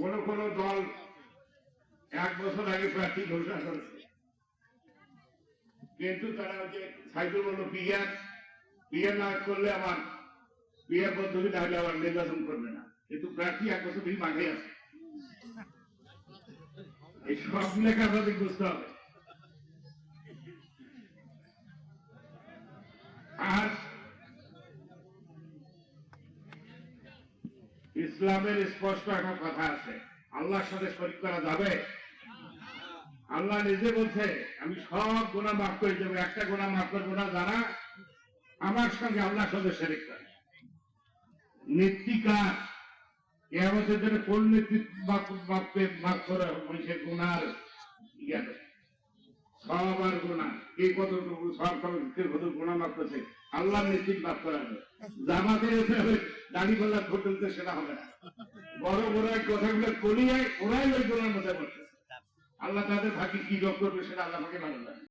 কোন কোন দল এক বছর আগে প্রার্থী ঘোষণা করেছে। কিন্তু তারা হচ্ছে সাইকেল বলল, পিয়ার বিয়ে না করলে আমার পিয়ার পদ্ধতি না হলে আমার নির্বাচন করবে না। কিন্তু প্রার্থী এক বছর মাঠে আছে। এই সব লেখা বুঝতে হবে আর ইসলামের স্পষ্ট একটা কথা আছে। আল্লাহর সাথে শরীর করা যাবে? আল্লাহ নিজে বলছে, আমি সব গুণা মাফ করে দেবো, একটা গুণা মাফ করব না, যারা আমার সঙ্গে আল্লাহর সাথে শরিক করে। নীতিকার কেমতের জন্য কোন নেতৃত্ব মাফ করে মানুষের গুণার জ্ঞানে সব আর গুণা কে কতটুকু সব কে কত গুণা মাফ করছে? আল্লাহ নেতৃত্ব মাফ করা জামাতের এসে হবে দাড়ি গোলা সেটা হবে না। বড় বড় এক কথাগুলো কলিয়ায় ওরাই ওই গুণার মধ্যে পড়ছে আল্লাহ তাদের ভাগ্যে কি যোগ করবে সেটা আল্লাহ ভাগে ভালো জানে